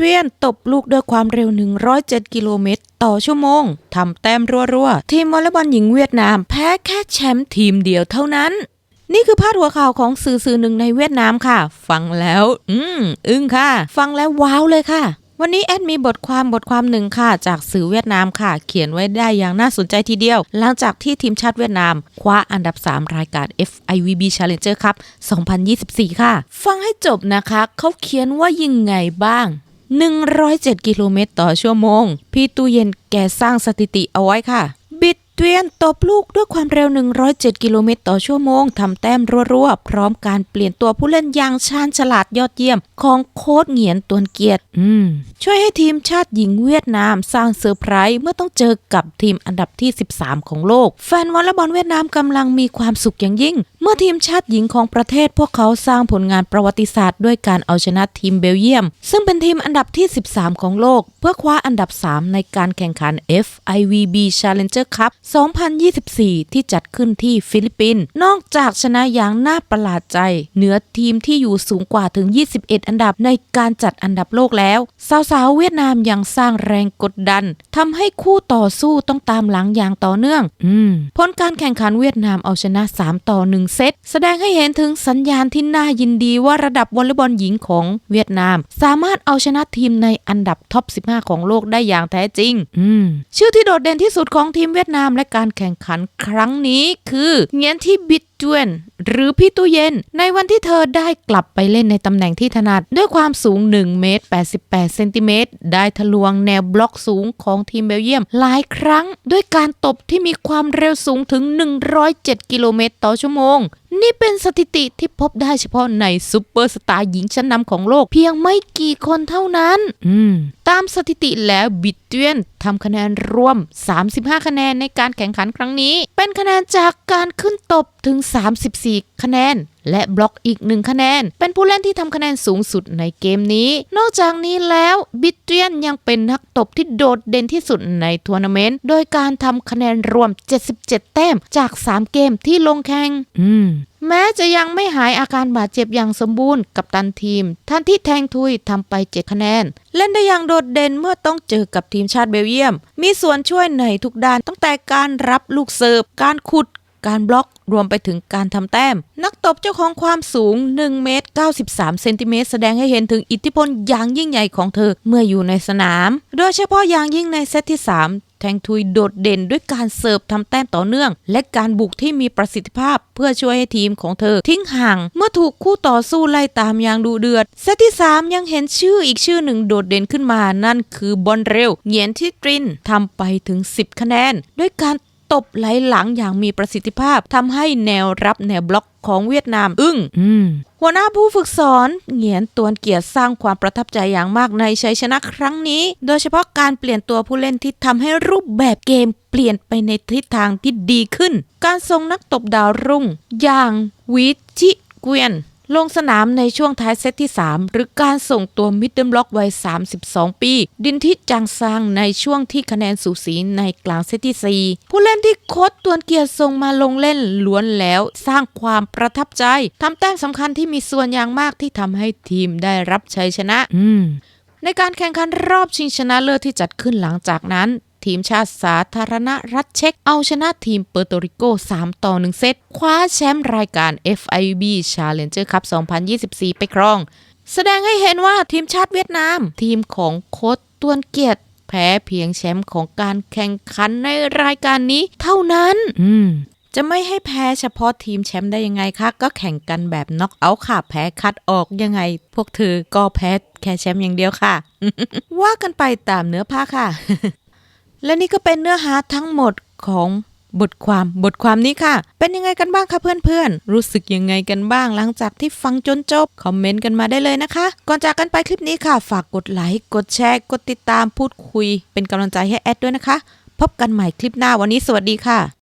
เวียนตบลูกด้วยความเร็ว 107 กิโลเมตร ต่อชั่วโมง ทำแต้มรัวๆ ทีมวอลเลย์บอลหญิงเวียดนามแพ้แค่แชมป์ทีมเดียวเท่านั้น นี่คือพาดหัวข่าวของสื่อสื่อหนึ่งในเวียดนามค่ะ ฟังแล้ว อืม อึ้งค่ะ ฟังแล้วว้าวเลยค่ะวันนี้แอดมีบทความบทความหนึ่งค่ะ จากสื่อเวียดนามค่ะ เขียนไว้ได้อย่างน่าสนใจทีเดียว หลังจากที่ทีมชาติเวียดนาม คว้าอันดับ 3 รายการ FIVB Challenger Cup 2024 ค่ะ ฟังให้จบนะคะ เขาเขียนว่ายังไงบ้าง 107 กิโลเมตรต่อชั่วโมง พี่ตู้เย็นแกสร้างสถิติเอาไว้ค่ะ บิดเวียนตบลูกด้วยความเร็ว 107 กิโลเมตรต่อชั่วโมงทำแต้มรัวๆ พร้อมการเปลี่ยนตัวผู้เล่นอย่างชาญฉลาดยอดเยี่ยม ของโค้ดเหงียนตวนเกียรติอืมช่วยให้ทีมชาติหญิงเวียดนามสร้างเซอร์ไพรส์เมื่อต้องเจอกับทีมอันดับที่ 13 ของโลก แฟนวอลเลย์บอลเวียดนามกำลังมีความสุขอย่างยิ่ง มื่อทีมชาติหญิงของประเทศพวกเขาสร้างผลงานประวัติศาสตร์ด้วยการเอาชนะทีมเบลเยียม ซึ่งเป็นทีมอันดับที่ 13 ของโลก เพื่อคว้าอันดับ 3 ในการแข่งขัน FIVB Challenger Cup 2024 ที่จัดขึ้นที่ฟิลิปปินส์นอกจากชนะอย่างน่าประหลาดใจ เหนือทีมที่อยู่สูงกว่าถึง 21 อันดับในการจัดอันดับโลกแล้ว สาวๆเวียดนามยังสร้างแรงกดดันทำให้คู่ต่อสู้ต้องตามหลังอย่างต่อเนื่อง อืมผลการแข่งขันเวียดนามเอาชนะ 3 ต่อ 1เซตแสดงให้เห็นถึงสัญญาณที่น่ายินดีว่าระดับวอลเลย์บอลหญิงของเวียดนาม สามารถเอาชนะทีมในอันดับท็อป 15 ของโลกได้อย่างแท้จริง อืม ชื่อที่โดดเด่นที่สุดของทีมเวียดนามและการแข่งขันครั้งนี้คือเงียนที่บิด จวน หรือพี่ตู้เย็น ในวันที่เธอได้กลับไปเล่นในตำแหน่งที่ถนัด ด้วยความสูง 1 เมตร 88 เซนติเมตร ได้ทะลวงแนวบล็อกสูงของทีมเบลเยียม หลายครั้ง ด้วยการตบที่มีความเร็วสูงถึง 107 กิโลเมตรต่อชั่วโมง นี่เป็นสถิติที่พบได้เฉพาะในซูเปอร์สตาร์หญิงชั้นนำของโลกเพียงไม่กี่คนเท่านั้น อืม ตามสถิติแล้วบิดเตียนทำคะแนนรวม 35 คะแนนในการแข่งขันครั้งนี้ เป็นคะแนนจากการขึ้นตบถึง 34 คะแนน และบล็อกอีกหนึ่งคะแนน เป็นผู้เล่นที่ทำคะแนนสูงสุดในเกมนี้ นอกจากนี้แล้วบิดเตียนยังเป็นนักตบที่โดดเด่นที่สุดในทัวร์นาเมนต์ โดยการทำคะแนนรวม 77 แต้มจาก 3 เกมที่ลงแข่งอืมแม้จะยังไม่หายอาการบาดเจ็บอย่างสมบูรณ์กับตันทีม ท่านที่แทงทุยทำไป 7 คะแนน เล่นได้อย่างโดดเด่นเมื่อต้องเจอกับทีมชาติเบลเยียม มีส่วนช่วยในทุกด้านตั้งแต่การรับลูกเสิร์ฟ การขุด การบล็อกรวมไปถึงการทำแต้ม นักตบเจ้าของความสูง 1 เมตร 93 เซนติเมตรแสดงให้เห็นถึงอิทธิพลอย่างยิ่งใหญ่ของเธอเมื่ออยู่ในสนาม โดยเฉพาะอย่างยิ่งในเซตที่ 3แทงทุยโดดเด่นด้วยการเสิร์ฟทำแต้มต่อเนื่อง และการบุกที่มีประสิทธิภาพ เพื่อช่วยให้ทีมของเธอ ทิ้งห่าง เมื่อถูกคู่ต่อสู้ไล่ตามอย่างดุเดือดเซตที่ 3 ยังเห็นชื่ออีกชื่อหนึ่งโดดเด่นขึ้นมา นั่นคือบอลเร็วเหงียนที่ตรินทำไปถึง 10 คะแนน ด้วยการ ตบไหลหลังอย่างมีประสิทธิภาพทำให้แนวรับแนวบล็อกของเวียดนามอึ้งหัวหน้าผู้ฝึกสอนเหงียนตวนเกียรติสร้างความประทับใจอย่างมากในชัยชนะครั้งนี้ โดยเฉพาะการเปลี่ยนตัวผู้เล่นที่ทำให้รูปแบบเกมเปลี่ยนไปในทิศทางที่ดีขึ้น การทรงนักตบดาวรุ่ง อย่างวิจิเกวียน ลงสนามในช่วงท้ายเซตที่ 3 หรือการส่งตัวมิดเดิลบล็อกวัย 32 ปี ดินทิจางซางในช่วงที่คะแนนสูสีในกลางเซตที่ 4 ผู้เล่นที่โค้ดตวนเกียรติส่งมาลงเล่นล้วนแล้วสร้างความประทับใจทำแต้มสำคัญที่มีส่วนอย่างมากที่ทำให้ทีมได้รับชัยชนะอืมในการแข่งขันรอบชิงชนะเลิศที่จัดขึ้นหลังจากนั้น ทีมชาติสาธารณรัฐเช็กเอาชนะทีมเปอร์โตริโก 3 ต่อ 1 เซต คว้าแชมป์รายการ FIB Challenger Cup 2024 ไปครอง แสดงให้เห็นว่าทีมชาติเวียดนาม ทีมของโค้ชตวนเกียรติแพ้เพียงแชมป์ของการแข่งขันในรายการนี้เท่านั้น อืมจะไม่ให้แพ้เฉพาะทีมแชมป์ได้ยังไงคะ ก็แข่งกันแบบน็อกเอาท์ค่ะ แพ้คัดออกยังไง พวกเธอก็แพ้แค่แชมป์อย่างเดียวค่ะ ว่ากันไปตามเนื้อผ้าค่ะ และนี่ก็เป็นเนื้อหาทั้งหมดของบทความบทความนี้ค่ะ เป็นยังไงกันบ้างคะเพื่อนๆ รู้สึกยังไงกันบ้างหลังจากที่ฟังจนจบ คอมเมนต์กันมาได้เลยนะคะ ก่อนจากกันไปคลิปนี้ค่ะ ฝากกดไลค์กดแชร์กดติดตามพูดคุย เป็นกำลังใจให้แอดด้วยนะคะ พบกันใหม่คลิปหน้าวันนี้สวัสดีค่ะ